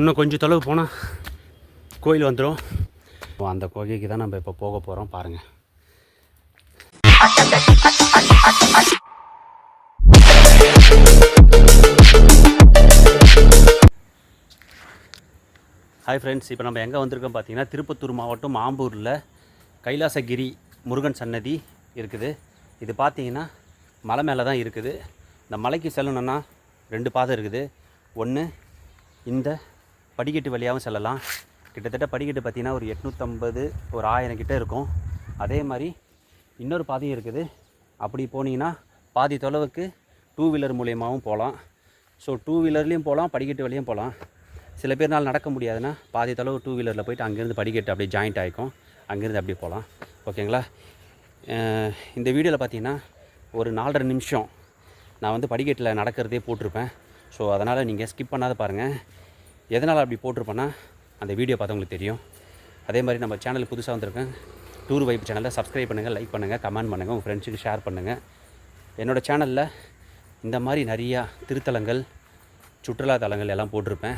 இன்னும் கொஞ்சம் தொலைவு போனால் கோயில் வந்துடும் அந்த குகைக்கு தான் நம்ம இப்போ போக போகிறோம் பாருங்கள் ஹாய் ஃப்ரெண்ட்ஸ் இப்போ நம்ம எங்கே வந்திருக்கோம் பார்த்தீங்கன்னா திருப்பத்தூர் மாவட்டம் ஆம்பூரில் கைலாசகிரி முருகன் சன்னதி இருக்குது. இது பார்த்தீங்கன்னா மலை மேலே தான் இருக்குது. இந்த மலைக்கு செல்லணுன்னா ரெண்டு பாதை இருக்குது. ஒன்று இந்த படிக்கட்டு வழியாகவும் செல்லலாம். கிட்டத்தட்ட படிக்கட்டு பார்த்தீங்கன்னா ஒரு எட்நூற்றம்பது ஒரு ஆயிரம் கிட்டே இருக்கும். அதே மாதிரி இன்னொரு பாதையும் இருக்குது. அப்படி போனீங்கன்னா பாதி தொலைவுக்கு டூ வீலர் மூலியமாகவும் போகலாம். ஸோ டூ வீலர்லேயும் போகலாம் படிக்கட்டு வழியும் போகலாம். சில பேர்னால் நடக்க முடியாதுன்னா பாதி தொலைவு டூ வீலரில் போயிட்டு அங்கேருந்து படிக்கட்டு அப்படியே ஜாயிண்ட் ஆகிக்கும் அங்கேருந்து அப்படியே போகலாம். ஓகேங்களா இந்த வீடியோவில் பார்த்தீங்கன்னா ஒரு நாலரை நிமிஷம் நான் வந்து படிக்கட்டில் நடக்கிறதே போட்டிருப்பேன். ஸோ அதனால் நீங்கள் ஸ்கிப் பண்ணாத பாருங்கள் எதனால் அப்படி போட்டிருப்பேன்னா அந்த வீடியோ பார்த்தவங்களுக்கு தெரியும். அதே மாதிரி நம்ம சேனல் புதுசாக வந்திருக்கேன் டூர் வைப் சேனலை சப்ஸ்கிரைப் பண்ணுங்கள் லைக் பண்ணுங்கள் கமெண்ட் பண்ணுங்கள் உங்கள் ஃப்ரெண்ட்ஸுக்கு ஷேர் பண்ணுங்கள் என்னோடய சேனலில் இந்த மாதிரி நிறையா திருத்தலங்கள் சுற்றுலா தலங்கள் எல்லாம் போட்டிருப்பேன்.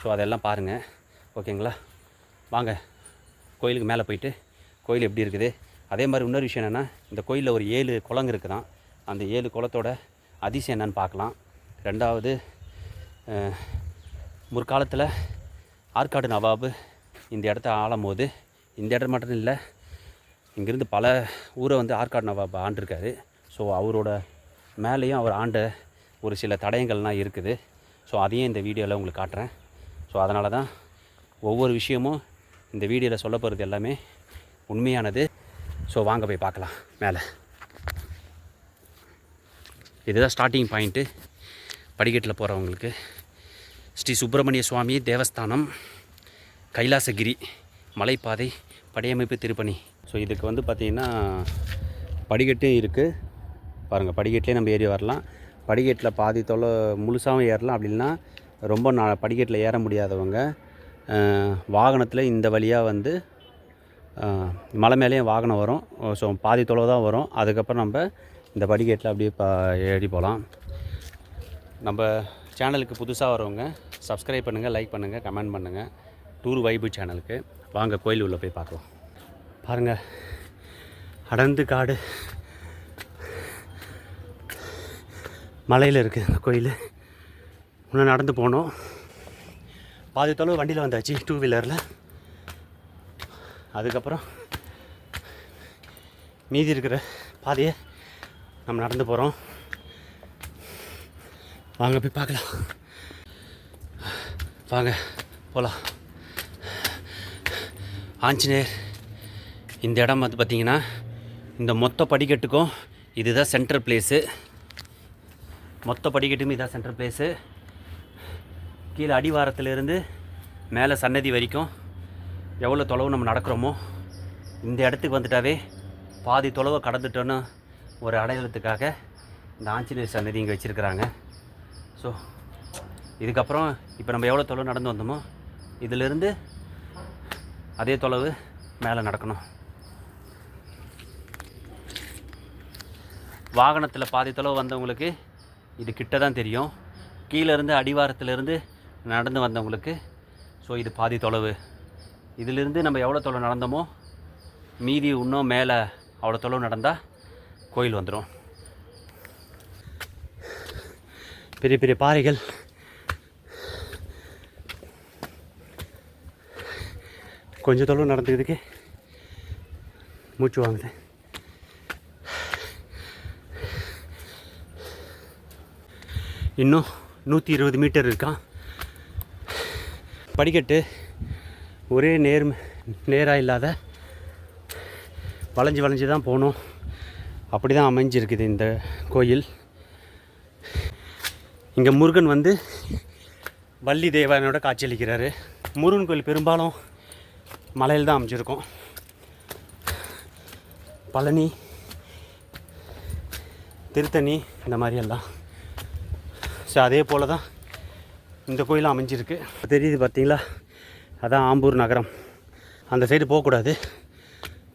ஸோ அதெல்லாம் பாருங்கள் ஓகேங்களா வாங்க. கோயிலுக்கு மேலே போயிட்டு கோயில் எப்படி இருக்குது? அதே மாதிரி இன்னொரு விஷயம் என்னென்னா இந்த கோயிலில் ஒரு ஏழு குளங்க இருக்குதான். அந்த ஏழு குளத்தோட அதிசயம் என்னென்னு பார்க்கலாம். ரெண்டாவது முற்காலத்தில் ஆற்காடு நவாபு இந்த இடத்த ஆளும் போது இந்த இடம் மட்டும் இல்லை இங்கேருந்து பல ஊரை வந்து ஆற்காடு நவாபு ஆண்டிருக்காரு. ஸோ அவரோட மேலேயும் அவர் ஆண்ட ஒரு சில தடயங்கள்லாம் இருக்குது. ஸோ அதையும் இந்த வீடியோவில் உங்களுக்கு காட்டுறேன். ஸோ அதனால தான் ஒவ்வொரு விஷயமும் இந்த வீடியோவில் சொல்ல போகிறது எல்லாமே உண்மையானது. ஸோ வாங்க போய் பார்க்கலாம் மேலே. இதுதான் ஸ்டார்டிங் பாயிண்ட்டு படிக்கட்டில் போகிறவங்களுக்கு ஸ்ரீ சுப்பிரமணிய சுவாமி தேவஸ்தானம் கைலாசகிரி மலைப்பாதை படையமைப்பு திருப்பணி. ஸோ இதுக்கு வந்து பார்த்திங்கன்னா படிக்கட்டும் இருக்குது பாருங்கள் படிக்கட்டிலே நம்ம ஏறி வரலாம். படிக்கட்டில் பாதி தொலை முழுசாகவும் ஏறலாம். அப்படி இல்லைன்னா ரொம்ப நா படிக்கட்டில் ஏற முடியாதவங்க வாகனத்தில் இந்த வழியாக வந்து மலை மேலேயும் வாகனம் வரும். ஸோ பாதி தொலைவு தான் வரும். அதுக்கப்புறம் நம்ம இந்த படிக்கட்டில் அப்படியே பா ஏறி போகலாம். நம்ம சேனலுக்கு புதுசாக வரவங்க சப்ஸ்கிரைப் பண்ணுங்கள் லைக் பண்ணுங்கள் கமெண்ட் பண்ணுங்கள் டூர் வைபு சேனலுக்கு. வாங்க கோயில் உள்ளே போய் பார்க்கலாம். பாருங்கள் அடர்ந்து காடு. மலையில் இருக்குது அந்த கோயில். இன்னும் நடந்து போனோம். பாதி தொலைவு வண்டியில் வந்தாச்சு டூ வீலரில் அதுக்கப்புறம் மீதி இருக்கிற பாதையை நம்ம நடந்து போகிறோம் வாங்க போய் பார்க்கலாம். வாங்க போகலாம் ஆஞ்சநேயர் இந்த இடம் வந்து பார்த்திங்கன்னா இந்த மொத்த படிக்கட்டுக்கும் இதுதான் சென்ட்ரல் பிளேஸு மொத்த படிக்கட்டுமே இதான் சென்ட்ரல் பிளேஸு கீழே அடிவாரத்துலேருந்து மேலே சன்னதி வரைக்கும் எவ்வளோ தொலைவு நம்ம நடக்கிறோமோ இந்த இடத்துக்கு வந்துட்டாவே பாதி தொலைவை கடந்துட்டோன்னு ஒரு அடையாளத்துக்காக இந்த ஆஞ்சநேயர் சன்னதி இங்கே வச்சுருக்கிறாங்க. ஸோ இதுக்கப்புறம் இப்போ நம்ம எவ்வளோ தொலைவு நடந்து வந்தோமோ இதிலிருந்து அதே தொலைவு மேலே நடக்கணும். வாகனத்தில் பாதி தொலைவு வந்தவங்களுக்கு இது கிட்ட தான் தெரியும். கீழேருந்து அடிவாரத்திலேருந்து நடந்து வந்தவங்களுக்கு ஸோ இது பாதி தொலைவு. இதிலிருந்து நம்ம எவ்வளோ தொலைவு நடந்தோமோ மீதி இன்னும் மேலே அவ்வளோ தொலைவு நடந்தால் கோயில் வந்துடும் பெரிய பெரிய பாறைகள். கொஞ்சம் தொலைவு நடந்துக்கிறதுக்கு மூச்சு வாங்குது இன்னும் நூற்றி இருபது மீட்டர் இருக்கான் படிக்கட்டு ஒரே நேர் நேராக இல்லாத வளைஞ்சு வளைஞ்சு தான் போகணும். அப்படி தான் அமைஞ்சிருக்குது இந்த கோயில். இங்கே முருகன் வந்து வள்ளி தேவனோட காட்சியளிக்கிறாரு. முருகன் கோயில் பெரும்பாலும் மலையில் தான் அமைஞ்சிருக்கும். பழனி திருத்தணி இந்த மாதிரி எல்லாம் ஸோ அதே போல் தான் இந்த கோயிலும் அமைஞ்சிருக்கு. தெரியுது பார்த்தீங்களா அதான் ஆம்பூர் நகரம். அந்த சைடு போகக்கூடாது.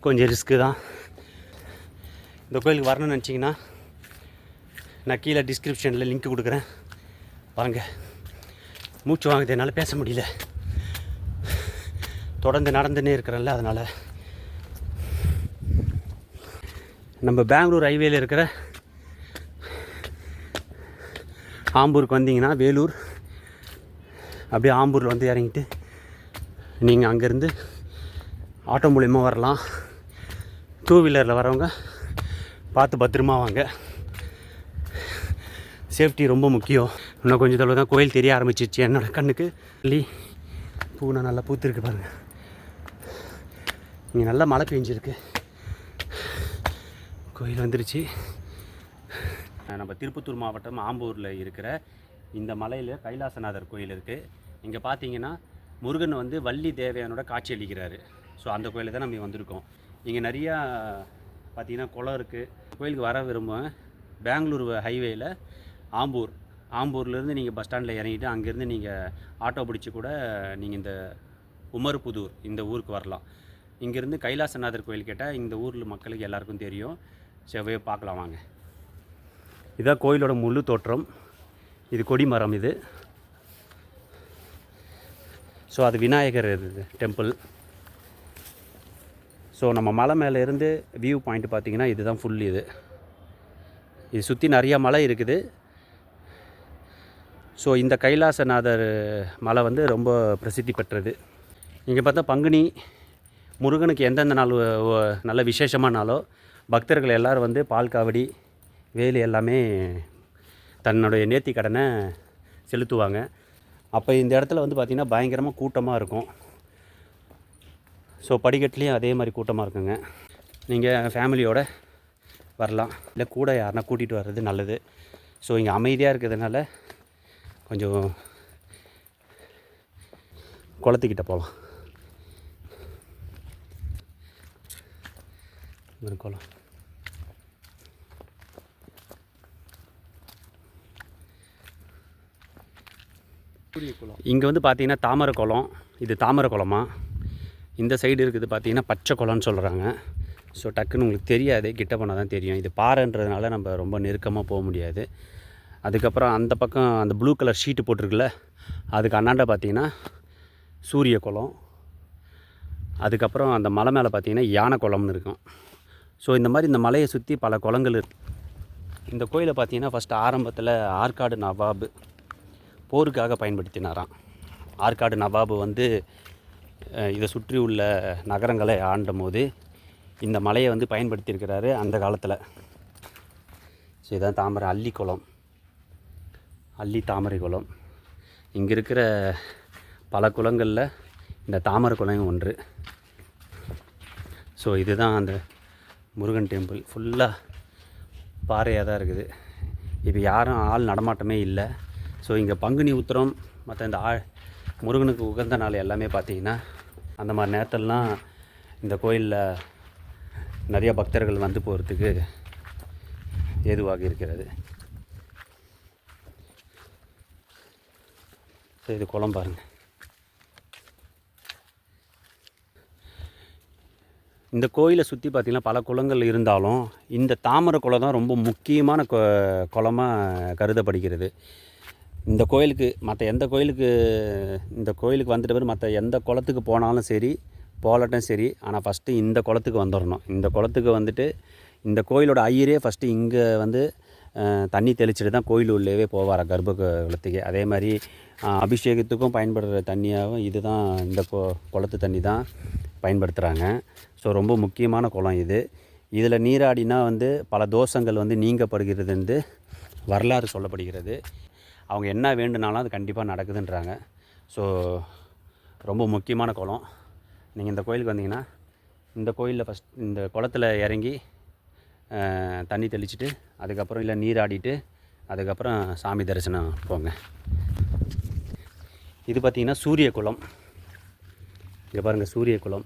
கொஞ்சம் ரிஸ்க்கு தான். இந்த கோயிலுக்கு வரணும்னு நினச்சிங்கன்னா நான் கீழே டிஸ்கிரிப்ஷனில் லிங்க் கொடுக்குறேன். வாங்க மூச்சு வாங்குது என்னால் பேச முடியல. தொடர்ந்து நடந்துன்னே இருக்கிறேன்ல அதனால். நம்ம பெங்களூர் ஹைவேல இருக்கிற ஆம்பூருக்கு வந்தீங்கன்னா வேலூர் அப்படியே ஆம்பூரில் வந்து இறங்கிட்டு நீங்கள் அங்கேருந்து ஆட்டோ மூலிமா வரலாம். டூ வீலரில் வரவங்க பார்த்து பத்திரமா வாங்க. சேஃப்டி ரொம்ப முக்கியம். இன்னும் கொஞ்சம் தொலைவு தான் கோயில் தெரிய ஆரம்பிச்சிச்சு என்னோட கண்ணுக்கு. லி பூனை நல்லா பூத்துருக்கு பாருங்கள் இங்கே நல்லா மழை பெஞ்சிருக்கு. கோயில் வந்துருச்சு. நம்ம திருப்பத்தூர் மாவட்டம் ஆம்பூரில் இருக்கிற இந்த மலையில் கைலாசநாதர் கோயில் இருக்குது இங்கே பார்த்தீங்கன்னா முருகன் வந்து வள்ளி தேவையானோட காட்சி அளிக்கிறாரு. ஸோ அந்த கோயிலில் தான் நம்ம வந்திருக்கோம். இங்கே நிறையா பார்த்திங்கன்னா குளம் இருக்குது கோயிலுக்கு வர விரும்புவேன். பெங்களூர் ஹைவேயில் ஆம்பூர். ஆம்பூர்லேருந்து நீங்கள் பஸ் ஸ்டாண்டில் இறங்கிட்டு அங்கேருந்து நீங்கள் ஆட்டோ பிடிச்சி கூட நீங்கள் இந்த உமர்புதூர் இந்த ஊருக்கு வரலாம். இங்கேருந்து கைலாசநாதர் கோயில் கேட்டால் இந்த ஊரில் மக்களுக்கு எல்லாருக்கும் தெரியும். செவ்வையை பார்க்கலாம் வாங்க. இதான் கோயிலோட முழு தோற்றம். இது கொடிமரம் இது. ஸோ அது விநாயகர் இது டெம்பிள் ஸோ நம்ம மலை மேலே இருந்து வியூ பாயிண்ட் பார்த்திங்கன்னா இதுதான் ஃபுல் இது. இது சுற்றி நிறையா மலை இருக்குது. ஸோ இந்த கைலாசநாதர் மலை வந்து ரொம்ப பிரசித்தி பெற்றது. இங்கே பார்த்தா பங்குனி முருகனுக்கு எந்தெந்த நாள் நல்ல விசேஷமான நாளோ பக்தர்கள் எல்லோரும் வந்து பால் காவடி வேலி எல்லாமே தன்னுடைய நேர்த்தி கடனை செலுத்துவாங்க. அப்போ இந்த இடத்துல வந்து பார்த்திங்கன்னா பயங்கரமாக கூட்டமாக இருக்கும். ஸோ படிக்கட்டுலேயும் அதே மாதிரி கூட்டமாக இருக்குங்க. நீங்கள் ஃபேமிலியோடு வரலாம். இல்லை கூட யாருனா கூட்டிகிட்டு வர்றது நல்லது. ஸோ இங்கே அமைதியாக இருக்கிறதுனால கொஞ்சம் குளத்துக்கிட்ட போகலாம் இங்க குளம். இங்கே வந்து பார்த்தீங்கன்னா தாமரை குளம். இது தாமரை குளமா? இந்த சைடு இருக்குது பார்த்தீங்கன்னா பச்சை குளம்னு சொல்கிறாங்க ஸோ டக்குன்னு உங்களுக்கு தெரியாது. கிட்ட போனால் தான் தெரியும். இது பாறைன்றதுனால நம்ம ரொம்ப நெருக்கமாக போக முடியாது. அதுக்கப்புறம் அந்த பக்கம் அந்த ப்ளூ கலர் ஷீட்டு போட்டிருக்குல்ல அதுக்கு அண்ணாண்ட பார்த்தீங்கன்னா சூரிய குளம். அதுக்கப்புறம் அந்த மலை மேலே பார்த்தீங்கன்னா யானை குளம்னு இருக்கும். ஸோ இந்த மாதிரி இந்த மலையை சுற்றி பல குளங்கள் இருக்கு. இந்த கோயிலை பார்த்தீங்கன்னா ஃபஸ்ட்டு ஆரம்பத்தில் ஆற்காடு நவாபு போருக்காக பயன்படுத்தினாராம். ஆற்காடு நவாபு வந்து இதை சுற்றி உள்ள நகரங்களை ஆண்டும் போது இந்த மலையை வந்து பயன்படுத்தியிருக்கிறாரு அந்த காலத்தில். ஸோ இதான் தாமரை அள்ளி குளம் அள்ளி தாமரை குளம். இங்கே இருக்கிற பல குளங்களில் இந்த தாமரை குளம் ஒன்று. ஸோ இதுதான் அந்த முருகன் டெம்பிள் ஃபுல்லாக பாறையாக தான் இருக்குது. இப்போ யாரும் ஆள் நடமாட்டமே இல்லை. ஸோ இங்கே பங்குனி உத்திரம் மற்ற இந்த ஆள் முருகனுக்கு உகந்த நாள் எல்லாமே பார்த்தீங்கன்னா அந்த மாதிரி நேரத்திலலாம் இந்த கோயிலில் நிறைய பக்தர்கள் வந்து போகிறதுக்கு ஏதுவாக இருக்கிறது. ஸோ இது குளம் பாருங்கள் இந்த கோயிலை சுற்றி பார்த்திங்கன்னா பல குளங்கள் இருந்தாலும் இந்த தாமரை குளம் தான் ரொம்ப முக்கியமான கொ குளமாக கருதப்படுகிறது. இந்த கோயிலுக்கு மற்ற எந்த கோயிலுக்கு இந்த கோயிலுக்கு வந்துட்டு பிறகு மற்ற எந்த குளத்துக்கு போனாலும் சரி போகலட்டும் சரி ஆனால் ஃபஸ்ட்டு இந்த குளத்துக்கு வந்துடணும் இந்த குளத்துக்கு வந்துட்டு இந்த கோயிலோட ஐயரே ஃபஸ்ட்டு இங்கே வந்து தண்ணி தெளிச்சிட்டு தான் கோயில் உள்ளேவே போவார் கர்ப்ப குளத்துக்கு அதே மாதிரி அபிஷேகத்துக்கும் பயன்படுற தண்ணியாகவும் இதுதான் இந்த கொ குளத்து தண்ணி தான் பயன்படுத்துகிறாங்க ஸோ ரொம்ப முக்கியமான குளம் இது. இதில் நீராடினா வந்து பல தோஷங்கள் வந்து நீங்கப்படுகிறது வந்து வரலாறு சொல்லப்படுகிறது. அவங்க என்ன வேண்டுனாலும் அது கண்டிப்பாக நடக்குதுன்றாங்க. ஸோ ரொம்ப முக்கியமான குளம். நீங்கள் இந்த கோயிலுக்கு வந்தீங்கன்னா இந்த கோயிலில் ஃபஸ்ட் இந்த குளத்துல இறங்கி தண்ணி தெளிச்சுட்டு அதுக்கப்புறம் இல்லை நீராடிட்டு அதுக்கப்புறம் சாமி தரிசனம் போங்க. இது பார்த்திங்கன்னா சூரிய குளம் இங்கே பாருங்கள் சூரிய குளம்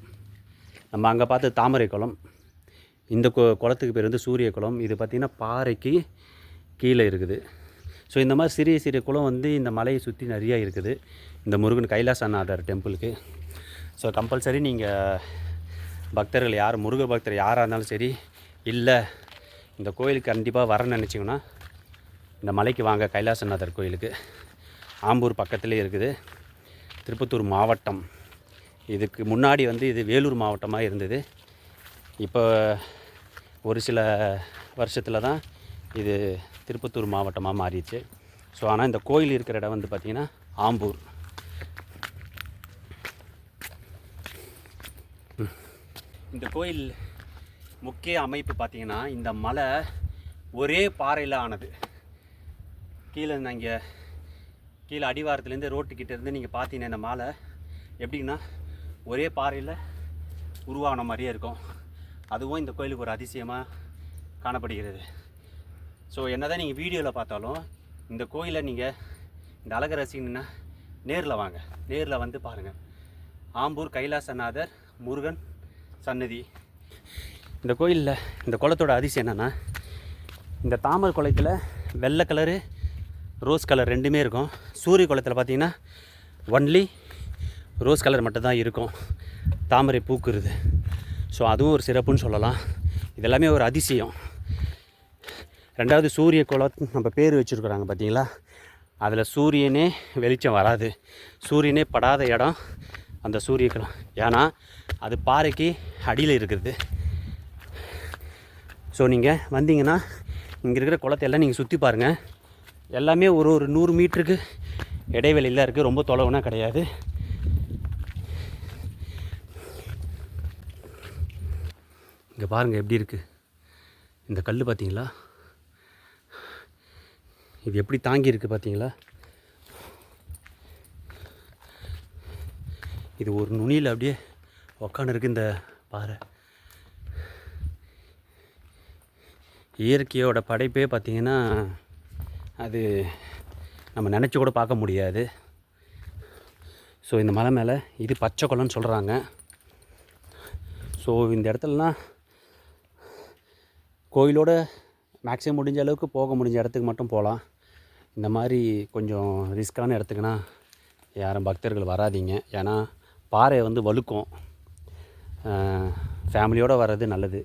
நம்ம அங்கே பார்த்து தாமரை குளம் இந்த கு குளத்துக்கு பேர் வந்து சூரிய குளம் இது பார்த்திங்கன்னா பாறைக்கு கீழே இருக்குது. ஸோ இந்த மாதிரி சிறிய சிறிய குளம் வந்து இந்த மலையை சுற்றி நிறையா இருக்குது. இந்த முருகன் கைலாசநாதர் டெம்பிளுக்கு. ஸோ கம்பல்சரி நீங்கள் பக்தர்கள் யார் முருக பக்தர் யாராக இருந்தாலும் சரி இல்லை இந்த கோயிலுக்கு கண்டிப்பாக வரேன்னு நினச்சிங்கன்னா இந்த மலைக்கு வாங்க கைலாசநாதர் கோயிலுக்கு. ஆம்பூர் பக்கத்துலேயே இருக்குது. திருப்பத்தூர் மாவட்டம். இதுக்கு முன்னாடி வந்து இது வேலூர் மாவட்டமாக இருந்தது. இப்போ ஒரு சில வருஷத்தில் தான் இது திருப்பத்தூர் மாவட்டமாக மாறிடுச்சு. ஸோ ஆனால் இந்த கோயில் இருக்கிற இடம் வந்து பார்த்திங்கன்னா ஆம்பூர். இந்த கோயில் முக்கிய அமைப்பு பார்த்தீங்கன்னா இந்த மலை ஒரே பாறையில் ஆனது. கீழே நாங்கள் கீழே அடிவாரத்துலேருந்து ரோட்டுக்கிட்ட இருந்து நீங்கள் பார்த்தீங்கன்னா இந்த மாலை எப்படின்னா ஒரே பாறையில் உருவான மாதிரியே இருக்கும். அதுவும் இந்த கோயிலுக்கு ஒரு அதிசயமாக காணப்படுகிறது. ஸோ என்ன தான் நீங்கள் வீடியோவில் பார்த்தாலும் இந்த கோயிலை நீங்கள் இந்த அழகை ரசிக்கணுன்னா நேரில் வாங்க. நேரில் வந்து பாருங்கள் ஆம்பூர் கைலாசநாதர் முருகன் சன்னதி இந்த கோயிலில் இந்த குளத்தோட அதிசயம் என்னென்னா இந்த தாமரை குளத்தில் வெள்ளை கலரு ரோஸ் கலர் ரெண்டுமே இருக்கும். சூரிய குளத்தில் பார்த்தீங்கன்னா ஒன்லி ரோஸ் கலர் மட்டும்தான் இருக்கும். தாமரை பூக்குறது. ஸோ அதுவும் ஒரு சிறப்புன்னு சொல்லலாம். இதெல்லாமே ஒரு அதிசயம். ரெண்டாவது சூரிய குளம் நம்ம பேர் வச்சுருக்குறாங்க பார்த்தீங்களா அதில் சூரியனே வெளிச்சம் வராது. சூரியனே படாத இடம் அந்த சூரிய குளம் ஏன்னா அது பாறைக்கு அடியில் இருக்குது. ஸோ நீங்கள் வந்தீங்கன்னா இங்கே இருக்கிற குளத்தையெல்லாம் நீங்கள் சுற்றி பாருங்கள் எல்லாமே ஒரு ஒரு நூறு மீட்டருக்கு இடைவெளியில் இருக்குது ரொம்ப தொலைவுனா கிடையாது. இங்கே பாருங்கள் எப்படி இருக்குது இந்த கல் பார்த்தீங்களா இது எப்படி தாங்கியிருக்கு பார்த்தீங்களா இது ஒரு நுனியில் அப்படியே உக்காந்துருக்கு இந்த பாறை. இயற்கையோட படைப்பே பார்த்திங்கன்னா அது நம்ம நினச்சி கூட பார்க்க முடியாது. ஸோ இந்த மலை மேலே இது பச்சை குளம்னு சொல்கிறாங்க ஸோ இந்த இடத்துலலாம் கோயிலோட மேக்ஸிமம் முடிஞ்ச அளவுக்கு போக முடிஞ்ச இடத்துக்கு மட்டும் போகலாம் இந்த மாதிரி கொஞ்சம் ரிஸ்க்கான இடத்துக்குனா யாரும் பக்தர்கள் வராதீங்க. ஏன்னா பாறை வந்து வலுக்கும் ஃபேமிலியோடு வர்றது நல்லது.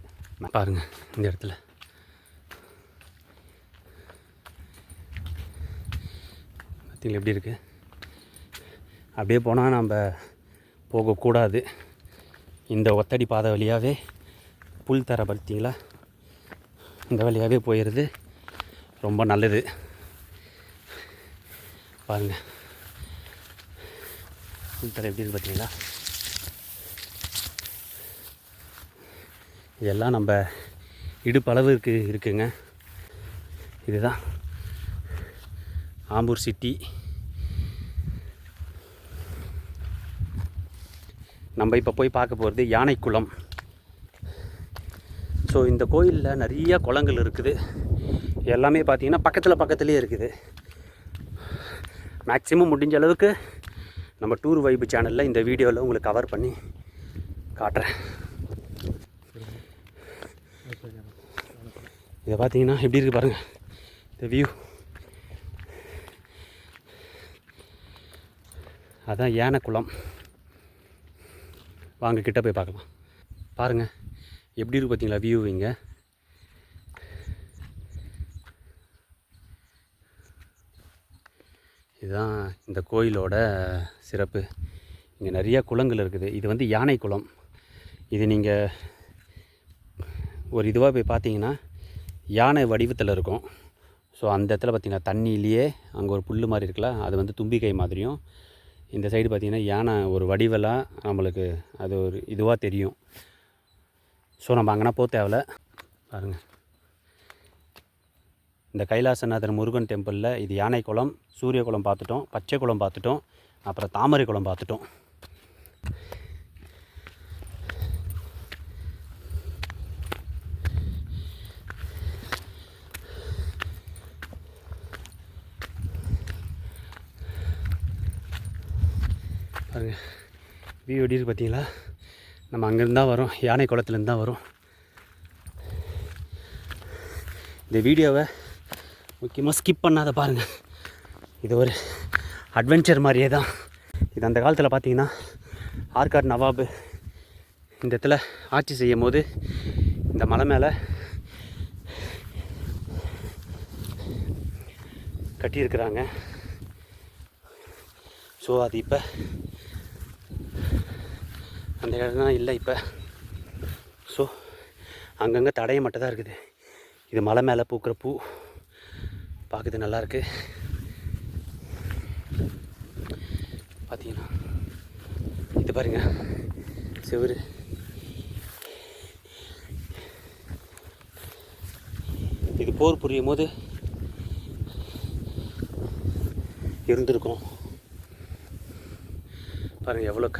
பாருங்கள் இந்த இடத்துல. பார்த்தீங்களா எப்படி இருக்குது அப்படியே போனால் நம்ம போகக்கூடாது. இந்த ஒத்தடி பாதை வழியாகவே புல் தர பார்த்தீங்களா? இந்த வழியாகவே போயிடுது ரொம்ப நல்லது. பாருங்கள் புல் தர எப்படி இருக்குது பார்த்தீங்களா? இதெல்லாம் நம்ம இடுப்பளவுக்கு இருக்குங்க. இதுதான். ஆம்பூர் சிட்டி. நம்ம இப்போ போய் பார்க்க போகிறது யானைக்குளம். ஸோ இந்த கோயிலில் நிறைய குளங்கள் இருக்குது. எல்லாமே பார்த்திங்கன்னா பக்கத்தில் பக்கத்துலேயே இருக்குது. மேக்ஸிமம் முடிஞ்ச அளவுக்கு நம்ம டூர் வைப்பு சேனலில் இந்த வீடியோவில் உங்களுக்கு கவர் பண்ணி காட்டுறேன். இதை பார்த்தீங்கன்னா எப்படி இருக்குது பாருங்கள் இந்த வியூ அதான் யானைக்குளம் வாங்க கிட்டே போய் பார்க்கலாம். பாருங்கள் எப்படி இருக்கு பார்த்தீங்களா வியூ இங்கே? இதுதான் இந்த கோயிலோட சிறப்பு. இங்கே நிறையா குளங்கள் இருக்குது. இது வந்து யானை குளம். இது நீங்கள் ஒரு இதுவாக போய் பார்த்தீங்கன்னா யானை வடிவத்தில் இருக்கும். ஸோ அந்த இடத்துல பார்த்தீங்கன்னா தண்ணியிலேயே அங்கே ஒரு புல் மாதிரி இருக்குல்ல அது வந்து தும்பிக்கை மாதிரியும் இந்த சைடு பார்த்திங்கன்னா யானை ஒரு வடிவலாக நம்மளுக்கு அது ஒரு இதுவாக தெரியும். ஸோ நம்ம அங்கேனா போக தேவையில்ல பாருங்கள் இந்த கைலாசநாதர் முருகன் டெம்பிளில் இது யானை குளம் சூரிய குளம் பார்த்துட்டோம் பச்சை குளம் பார்த்துட்டோம் அப்புறம் தாமரை குளம் பார்த்துட்டோம். பாருங்கள் வியூ எப்படி இருக்குது பார்த்தீங்களா? நம்ம அங்கேருந்து தான் வரோம். யானை குளத்துலேருந்து தான் வரோம். இந்த வீடியோவை முக்கியமாக ஸ்கிப் பண்ணாத பாருங்கள் இது ஒரு அட்வென்ச்சர் மாதிரியே தான். இது அந்த காலத்தில் பார்த்தீங்கன்னா ஆர்காட் நவாபு இந்த இடத்துல ஆட்சி செய்யும் போது இந்த மலை மேலே கட்டியிருக்கிறாங்க. ஸோ அது இப்போ அந்த இடம்லாம் இல்லை இப்போ. ஸோ அங்கங்கே தடைய மட்டும் தான் இருக்குது. இது மலை மேலே பூக்கிற பூ. பார்க்குறது நல்லாயிருக்கு பார்த்தீங்கன்னா இது பாருங்க செவுரு. இது போர் புரியும் போது இருந்திருக்கும். பாருங்கள் எவ்வளோ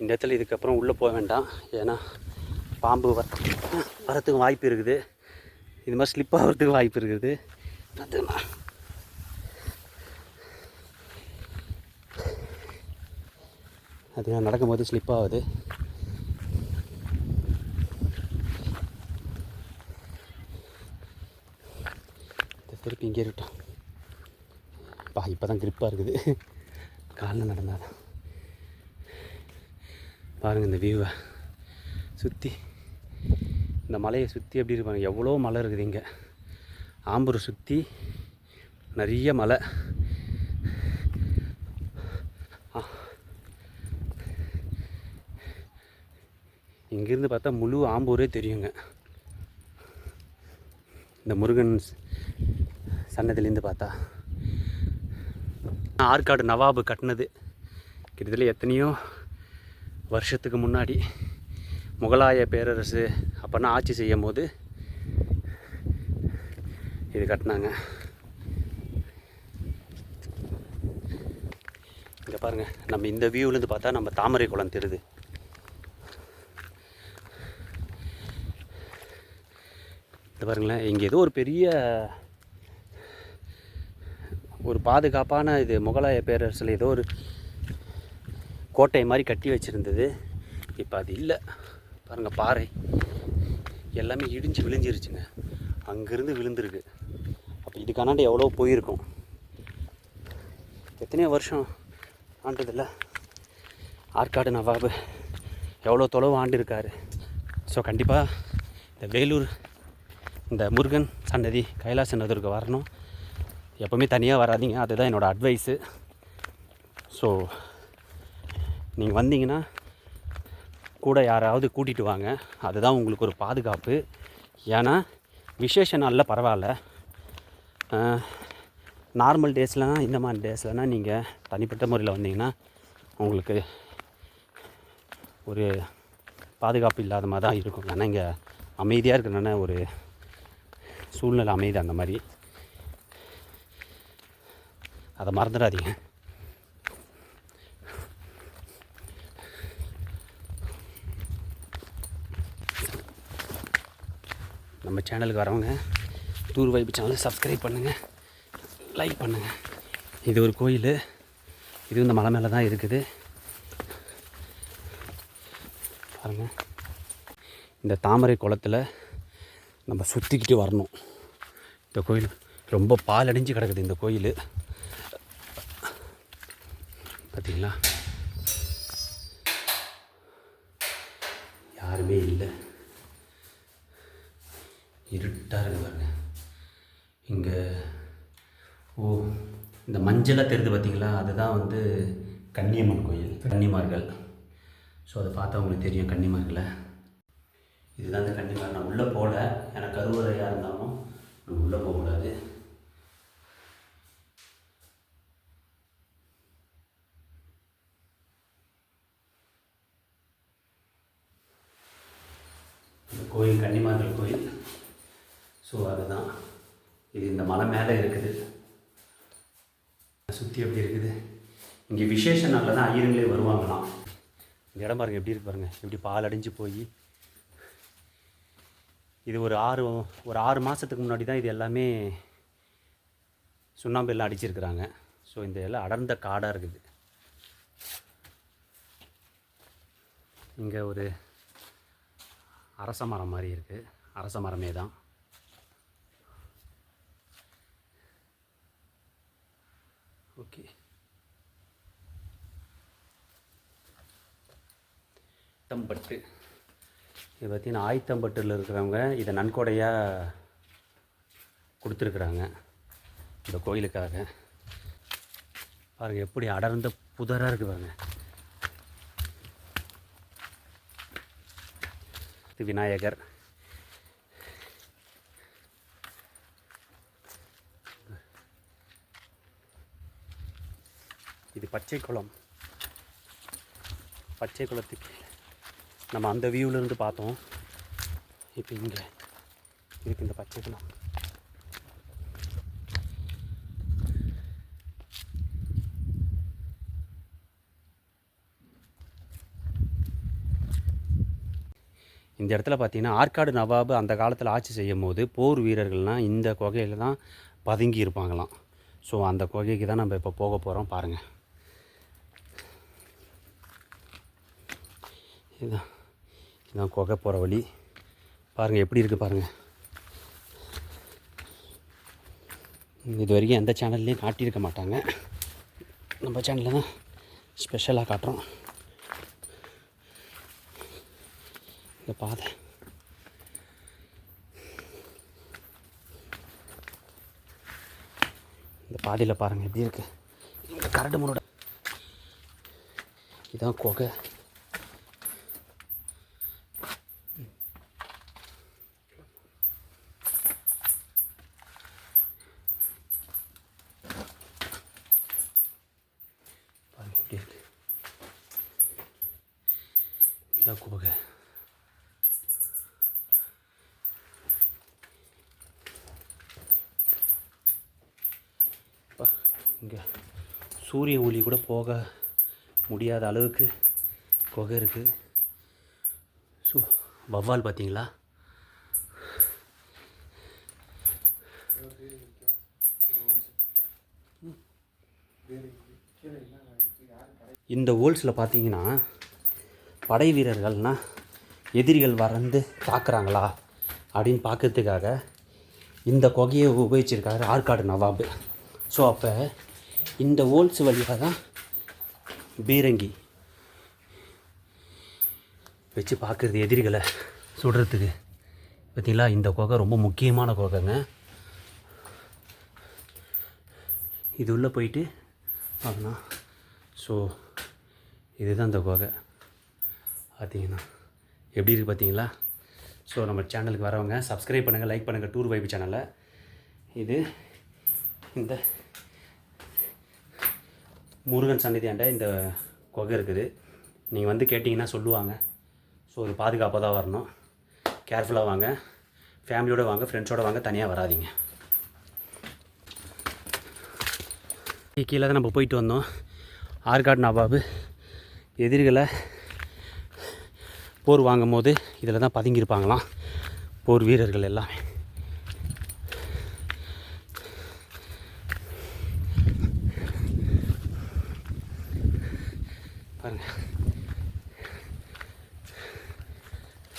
இந்த இடத்துல இதுக்கப்புறம் உள்ளே போக வேண்டாம். ஏன்னா பாம்பு வர வரத்துக்கு வாய்ப்பு இருக்குது. இது மாதிரி ஸ்லிப் ஆகிறதுக்கு வாய்ப்பு இருக்குது. பார்த்துக்கலாம் அது நான் நடக்கும்போது ஸ்லிப் ஆகுது. திருப்பி இங்கே இருக்கட்டும். பா இப்போ தான் கிரிப்பாக இருக்குது. காலில் நடந்தால் தான் பாருங்கள் இந்த வியூவை சுற்றி இந்த மலையை சுற்றி எப்படி இருப்பாங்க எவ்வளோ மலை இருக்குது இங்கே. ஆம்பூர் சுற்றி நிறைய மலை. ஆ. இங்கேருந்து பார்த்தா முழு ஆம்பூரே தெரியுங்க. இந்த முருகன் சன்னதிலேருந்து பார்த்தா. ஆற்காடு நவாபு கட்டினது. கிட்டத்தட்ட எத்தனையோ வருஷத்துக்கு முன்னாடி முகலாய பேரரசு அப்போனா ஆட்சி செய்யும் போது இது கட்டினாங்க. இங்கே பாருங்கள் நம்ம இந்த வியூவிலேருந்து பார்த்தா நம்ம தாமரை குளம் தெரியுது. இது பாருங்களேன் இங்கே ஏதோ ஒரு பெரிய ஒரு பாதுகாப்பான இது முகலாய பேரரசில் ஏதோ ஒரு கோட்டை மாதிரி கட்டி வச்சுருந்தது. இப்போ அது இல்லை. பாருங்கள் பாறை. எல்லாமே இடிஞ்சு விழுஞ்சிருச்சுங்க. அங்கேருந்து விழுந்துருக்கு. அப்போ இதுக்கானாண்ட எவ்வளோ போயிருக்கும். எத்தனையோ வருஷம் ஆண்டதில்ல. ஆற்காடு நவாபு எவ்வளோ தொலைவு ஆண்டிருக்காரு. ஸோ கண்டிப்பாக இந்த வேலூர் இந்த முருகன் சன்னதி கைலாச கைலாசநாதருக்கு வரணும். எப்போவுமே தனியாக வராதீங்க. அதுதான் என்னோடய அட்வைஸு ஸோ நீங்கள் வந்தீங்கன்னா கூட யாராவது கூட்டிகிட்டு வாங்க. அதுதான் உங்களுக்கு ஒரு பாதுகாப்பு. ஏன்னா விசேஷ நாளில் பரவாயில்ல. நார்மல் டேஸ்லனா இந்த மாதிரி டேஸ்லனா நீங்கள் தனிப்பட்ட முறையில் வந்தீங்கன்னா உங்களுக்கு ஒரு பாதுகாப்பு இல்லாத மாதிரி தான் இருக்கும். ஏன்னா இங்கே அமைதியாக இருக்கிறனால ஒரு சூழ்நிலை அமைதி அந்த மாதிரி. அதை மறந்துடாதீங்க. நம்ம சேனலுக்கு வரவங்க டூர் வைப் சேனலை சப்ஸ்கிரைப் பண்ணுங்கள் லைக் பண்ணுங்கள் இது ஒரு கோயில். இது இந்த மலை மேலே தான் இருக்குது. பாருங்கள் இந்த தாமரை குளத்தில் நம்ம சுற்றிக்கிட்டு வரணும். இந்த கோயில் ரொம்ப பால் அடிஞ்சு கிடக்குது இந்த கோயில். பார்த்தீங்களா யாருமே இல்லை. இருட்டாக இருக்குது பாருங்க. இங்கே ஓ இந்த மஞ்சளாக தெரியுது பார்த்தீங்களா அதுதான் வந்து கன்னியம்மன் கோயில் கன்னிமார்கள். ஸோ அதை பார்த்தா உங்களுக்கு தெரியும் கன்னிமார்களை இதுதான் இந்த கன்னிமார். நான் உள்ளே போகல எனக்கு கருவறையாக இருந்தாலும் நான் உள்ளே போகக்கூடாது இந்த கோயில் கன்னிமார்கள் கோயில். ஸோ அதுதான். இது இந்த மலை மேலே இருக்குது. சுற்றி எப்படி இருக்குது? இங்கே விசேஷ நாளில் தான் ஐயருங்களே வருவாங்களாம். இந்த இடம் பாருங்க எப்படி இருக்கு பாருங்க. எப்படி பால் அடைஞ்சு போய். இது ஒரு ஆறு ஒரு ஆறு மாதத்துக்கு முன்னாடி தான் இது எல்லாமே சுண்ணாம்பு எல்லாம் அடிச்சிருக்கிறாங்க. ஸோ இந்த எல்லாம் அடர்ந்த காடாக இருக்குது. இங்கே ஒரு அரச மரம் மாதிரி இருக்குது அரச மரமே தான். ஓகே. ஆயத்தம்பட்டு இது பார்த்தீங்கன்னா ஆயத்தம்பட்டில் இருக்கிறவங்க இதை நன்கொடையாக கொடுத்துருக்குறாங்க இந்த கோயிலுக்காக. பாருங்கள் எப்படி அடர்ந்த புதராக இருக்குது பாருங்க. விநாயகர் இது பச்சை குளம் பச்சை குளத்துக்கு நம்ம அந்த வியூவிலேருந்து பார்த்தோம். இப்போ இங்கே. இருக்கு இந்த பச்சை குளம் இந்த இடத்துல பார்த்தீங்கன்னா ஆற்காடு நவாபு அந்த காலத்தில் ஆட்சி செய்யும் போது போர் வீரர்கள்லாம் இந்த குகையில் தான் பதுங்கி இருப்பாங்களாம். ஸோ அந்த குகைக்கு தான் நம்ம இப்போ போக போகிறோம் பாருங்கள் இதுதான் இதுதான் குகை போகிற வழி. பாருங்கள் எப்படி இருக்குது பாருங்கள் இது வரைக்கும் எந்த சேனல்லையும் காட்டியிருக்க மாட்டாங்க. நம்ம சேனலில் தான் ஸ்பெஷலாக காட்டுறோம். இந்த பாதை. இந்த பாதையில் பாருங்கள் எப்படி இருக்குது இந்த கரடு முன்னோட இதான் குகை பாருங்க எப்படி இருக்கு இதான் குகை அப்பா இங்கே சூரிய ஒளி கூட போக முடியாத அளவுக்கு குகை இருக்குது ஸோ வவ்வால் பார்த்தீங்களா? இந்த ஹோல்ஸில் பார்த்தீங்கன்னா படை வீரர்கள்னால் எதிரிகள் வறந்து தாக்குறாங்களா அப்படின்னு பார்க்கறதுக்காக இந்த குகையை உபயோகிச்சிருக்காரு ஆற்காடு நவாபு. ஸோ அப்போ இந்த ஓல்ஸ் வழியாக தான் பீரங்கி வச்சு பார்க்குறது எதிரிகளை சுடுறதுக்கு. பார்த்தீங்களா? இந்த குகை ரொம்ப முக்கியமான குகைங்க. இது உள்ளே போயிட்டு பார்க்கணும் ஸோ இதுதான் இந்த குகை. பார்த்தீங்கன்னா எப்படி இருக்குது பார்த்தீங்களா? ஸோ நம்ம சேனலுக்கு வரவங்க சப்ஸ்கிரைப் பண்ணுங்கள் லைக் பண்ணுங்கள் டூர் வைப் சேனலை இது இந்த முருகன் சன்னிதியாண்ட இந்த குகை இருக்குது. நீங்கள் வந்து கேட்டிங்கன்னா சொல்லுவாங்க. ஸோ இது பாதுகாப்பாக தான் வரணும். கேர்ஃபுல்லாக வாங்க. ஃபேமிலியோடு வாங்க ஃப்ரெண்ட்ஸோடு வாங்க தனியாக வராதீங்க. கீழே தான் நம்ம போயிட்டு வந்தோம். ஆற்காடு நவாபு எதிரிகளை போர் வாங்கும் போது இதில் தான் பதுங்கியிருப்பாங்களாம். போர் வீரர்கள் எல்லாமே பாருங்க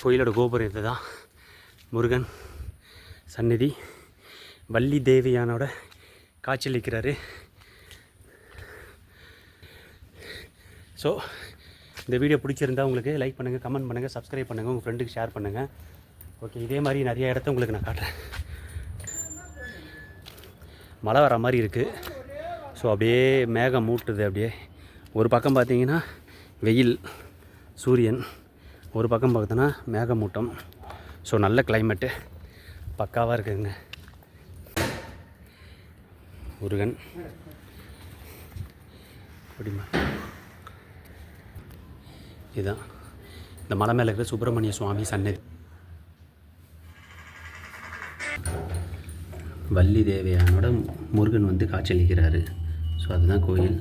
கோயிலோட கோபுரம் இதுதான் முருகன் சந்நிதி வள்ளி தேவியானோட காட்சியளிக்கிறாரு. ஸோ இந்த வீடியோ பிடிச்சிருந்தா உங்களுக்கு லைக் பண்ணுங்கள் கமெண்ட் பண்ணுங்கள் சப்ஸ்கிரைப் பண்ணுங்கள் உங்கள் ஃப்ரெண்டுக்கு ஷேர் பண்ணுங்கள் ஓகே இதே மாதிரி நிறைய இடத்த உங்களுக்கு நான் காட்டுறேன். மழை வர மாதிரி இருக்குது ஸோ அப்படியே மேகம் மூட்டுது அப்படியே. ஒரு பக்கம் பார்த்தீங்கன்னா வெயில் சூரியன். ஒரு பக்கம் பார்த்தோன்னா மேகமூட்டம். ஸோ நல்ல கிளைமேட்டு பக்காவாக இருக்குதுங்க முருகன். அப்படிமா. இதுதான் இந்த மலை மேலே இருக்கிற சுப்பிரமணிய சுவாமி சன்னதி. வள்ளி தேவையானோட முருகன் வந்து காட்சியளிக்கிறாரு. ஸோ அதுதான் கோயில்.